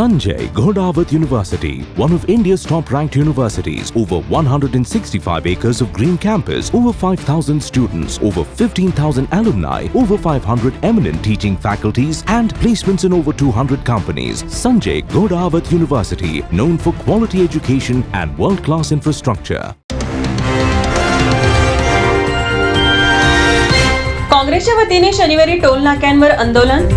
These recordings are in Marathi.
Sanjay Ghodawat University, one of India's top ranked universities, over 165 acres of green campus, over 5,000 students, over 15,000 alumni, over 500 eminent teaching faculties, and placements in over 200 companies. Sanjay Ghodawat University, known for quality education and world class infrastructure. काँग्रेसच्या वतीने शनिवारी टोल नाक्यांवर आंदोलन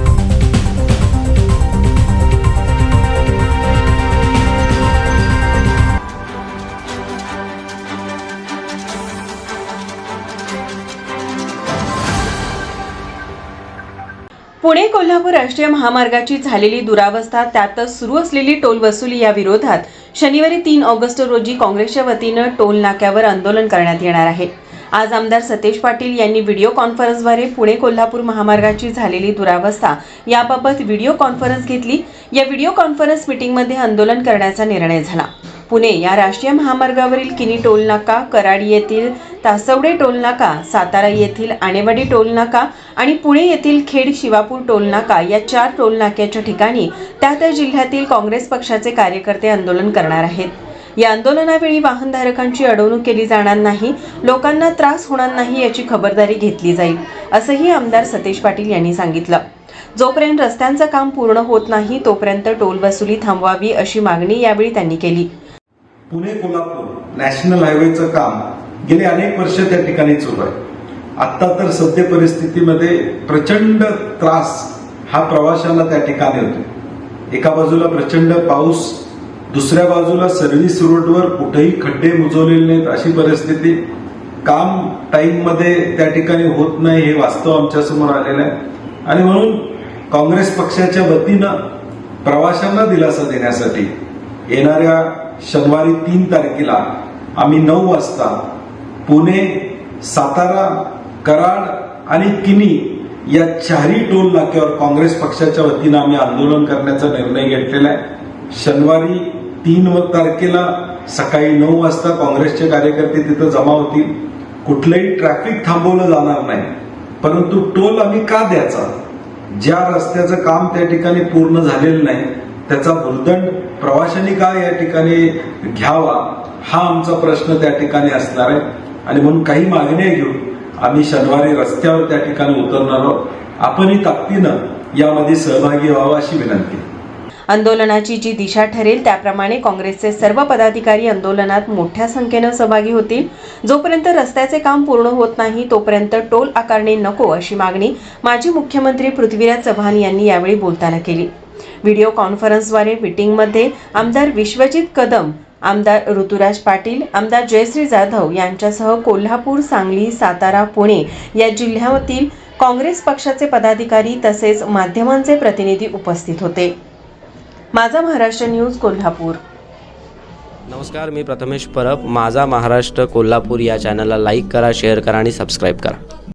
पुणे कोल्हापूर राष्ट्रीय महामार्गाची झालेली दुरावस्था त्यातच सुरू असलेली टोल वसुली या विरोधात शनिवारी तीन ऑगस्ट रोजी काँग्रेसच्या वतीनं टोल नाक्यावर आंदोलन करण्यात येणार आहे. आज आमदार सतेज पाटील यांनी व्हिडिओ कॉन्फरन्सद्वारे पुणे कोल्हापूर महामार्गाची झालेली दुरावस्था याबाबत व्हिडिओ कॉन्फरन्स घेतली. या व्हिडिओ कॉन्फरन्स मिटिंगमध्ये आंदोलन करण्याचा निर्णय झाला. पुणे या राष्ट्रीय महामार्गावरील किनी टोल नाका कराडी येथील तासवडे टोल नाका सातारा येथील आणेवाडी टोल नाका आणि पुणे येथील खेड शिवापूर टोलनाका या चार टोलनाक्याच्या ठिकाणी त्या त्या जिल्ह्यातील काँग्रेस पक्षाचे कार्यकर्ते आंदोलन करणार आहेत. या आंदोलनावेळी वाहनधारकांची अडवणूक केली जाणार नाही लोकांना त्रास होणार नाही याची खबरदारी घेतली जाईल असंही आमदार सतेज पाटील यांनी सांगितलं. जोपर्यंत रस्त्यांचं काम पूर्ण होत नाही तोपर्यंत टोल वसुली थांबवावी अशी मागणी यावेळी त्यांनी केली. पुणे कोल्हापूर नॅशनल हायवेचं काम गेले अनेक वर्ष त्या ठिकाणी सुरू आहे. आत्ता तर सद्य परिस्थितीमध्ये प्रचंड त्रास हा प्रवाशांना त्या ठिकाणी होतो. एका बाजूला प्रचंड पाऊस दुसऱ्या बाजूला सर्व्हिस रोडवर कुठेही खड्डे मुजवलेले नाहीत अशी परिस्थिती. काम टाईममध्ये त्या ठिकाणी होत नाही हे वास्तव आमच्यासमोर आलेलं आहे. आणि म्हणून काँग्रेस पक्षाच्या वतीनं प्रवाशांना दिलासा देण्यासाठी येणाऱ्या शनिवारी तीन तारखेला आम्ही नऊ वाजता पुणे सातारा कराड आणि किनी या चारही टोल नाक्यावर काँग्रेस पक्षाच्या वतीनं आम्ही आंदोलन करण्याचा निर्णय घेतलेला आहे. शनिवारी तीन तारखेला सकाळी नऊ वाजता काँग्रेसचे कार्यकर्ते तिथं जमा होतील. कुठलंही ट्रॅफिक थांबवलं जाणार नाही. परंतु टोल आम्ही का द्यायचा? ज्या रस्त्याचं काम त्या ठिकाणी पूर्ण झालेलं नाही त्याचा भूर्दंड प्रवाशांनी का या ठिकाणी घ्यावा? हा आमचा प्रश्न त्या ठिकाणी असणार आहे. आणि म्हणून काही मागण्या घेऊन आम्ही शनिवारी रस्त्यावर त्या ठिकाणी उतरणार आहोत. आपणही ताकदीनं यामध्ये सहभागी व्हावा अशी विनंती. आंदोलनाची जी दिशा ठरेल त्याप्रमाणे काँग्रेसचे सर्व पदाधिकारी आंदोलनात मोठ्या संख्येनं सहभागी होतील. जोपर्यंत रस्त्याचे काम पूर्ण होत नाही तोपर्यंत टोल आकारणे नको अशी मागणी माजी मुख्यमंत्री पृथ्वीराज चव्हाण यांनी यावेळी बोलताना केली. व्हिडिओ कॉन्फरन्सद्वारे मीटिंगमध्ये आमदार विश्वजित कदम आमदार ऋतुराज पाटील आमदार जयश्री जाधव यांच्यासह कोल्हापूर सांगली सातारा पुणे या जिल्ह्यातील काँग्रेस पक्षाचे पदाधिकारी तसेच माध्यमांचे प्रतिनिधी उपस्थित होते. माझा महाराष्ट्र न्यूज कोल्हापूर. नमस्कार मी प्रथमेश परब. माझा महाराष्ट्र कोल्हापूर या चॅनलला लाईक करा शेअर करा आणि सबस्क्राईब करा.